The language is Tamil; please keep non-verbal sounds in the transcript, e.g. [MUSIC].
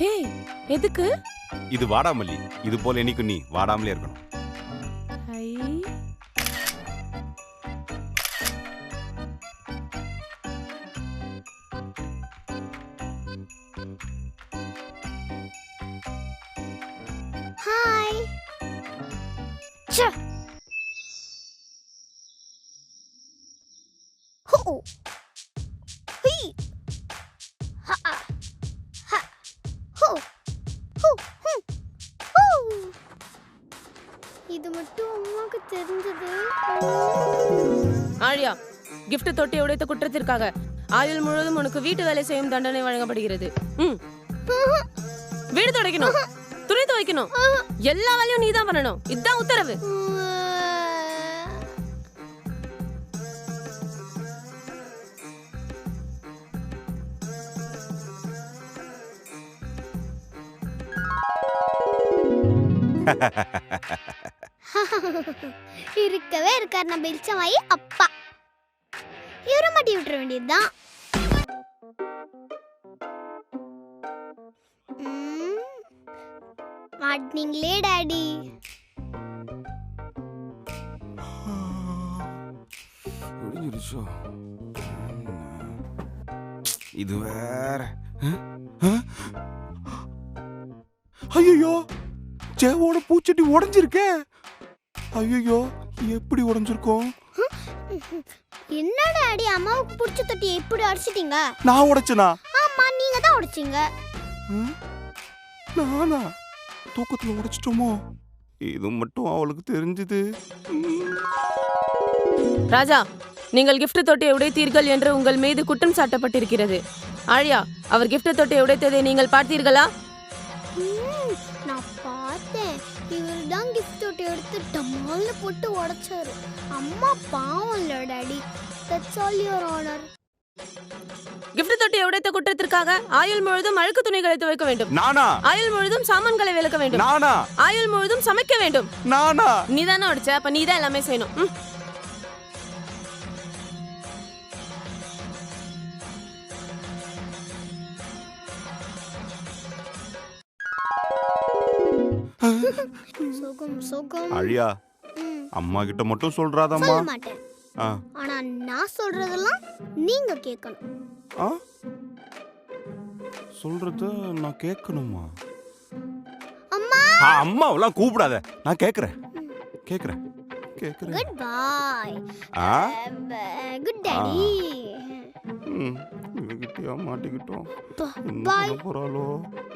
ஹே எதுக்கு? இது வாடாமல்லி. இது போல என்னைக்கும் நீ வாடாமலே இருக்கணும். ஐ ஹாய் ச்சே. ஹோ இது மட்டும் அம்மாவுக்கு தெரிஞ்சது. ஆழியா gift தொட்டி உடைத்த குற்றத்திற்காக ஆயுள் முழுவதும் உனக்கு வீட்டு வேலை செய்யும் தண்டனை வழங்கப்படுகிறது. ம். வீடு துடைக்கணும். துணி துவைக்கணும். எல்லா வேலையும் நீ தான் பண்ணணும். இதுதான் உத்தரவு. [LAUGHS] [LAUGHS] இருக்கவே இருக்கார். நம்ம வெளிச்சமாயி அப்பா. இவரை மாட்டி விட்டுற வேண்டியதுதான். மாட்டினீங்களே டாடி. இது வேற. ஐயோ ஜெவோட பூச்சட்டி உடஞ்சிருக்கேன் ஐயோ எப்படி உடைஞ்சிருக்கோம்? என்ன டாடி அம்மாவுக்கு பிடிச்ச தொட்டியை இப்படி அடிச்சிட்டீங்க நான் உடைச்சனா? ஆமா நீங்க தான் உடைச்சீங்க. நானா? தூக்கத்துல உடைச்சிட்டோமோ? இது மட்டும் அவளுக்கு தெரிஞ்சது. ராஜா நீங்கள் gift தொட்டியை உடைத்தீர்கள் என்று உங்கள் மீது குற்றம் சாட்டப்பட்டிருக்கிறது. ஆழியா அவர் gift தொட்டியை உடைத்ததை நீங்கள் பார்த்தீர்களா? கிஃப்ட் தொட்டி எடுத்து டமால்னு போட்டு உடைச்சாரு. அம்மா பாவம் இல்ல daddy. That's all your honour gift தொட்டியை உடைத்த குற்றத்திற்காக ஆயுள் முழுவதும் அழுக்கு துணிகளை துவைக்க வேண்டும். நானா? ஆயுள் முழுவதும் சாமான்களை விளக்க வேண்டும். நானா? ஆயுள் முழுவதும் சமைக்க வேண்டும். நானா? நீ தானே உடைச்ச அப்ப நீ தான் எல்லாமே செய்யணும். சுகம் சுகம். அழியா? அம்மா கிட்ட மட்டும் சொல்றாதம்மா. சொல்ல மாட்டேன் ஆனா நான் சொல்றதெல்லாம் நீங்க கேட்கணும். ஆ? சொல்றத நான் கேட்கணுமா? அம்மா! அம்மாவெல்லாம் கூப்பிடாத. நான் கேட்கறேன். கேட்கறேன். கேட்கறேன். குட் பாய் ஆ? குட் டாடி ம். மாட்டிக்கிட்டோம். என்ன போறாளோ?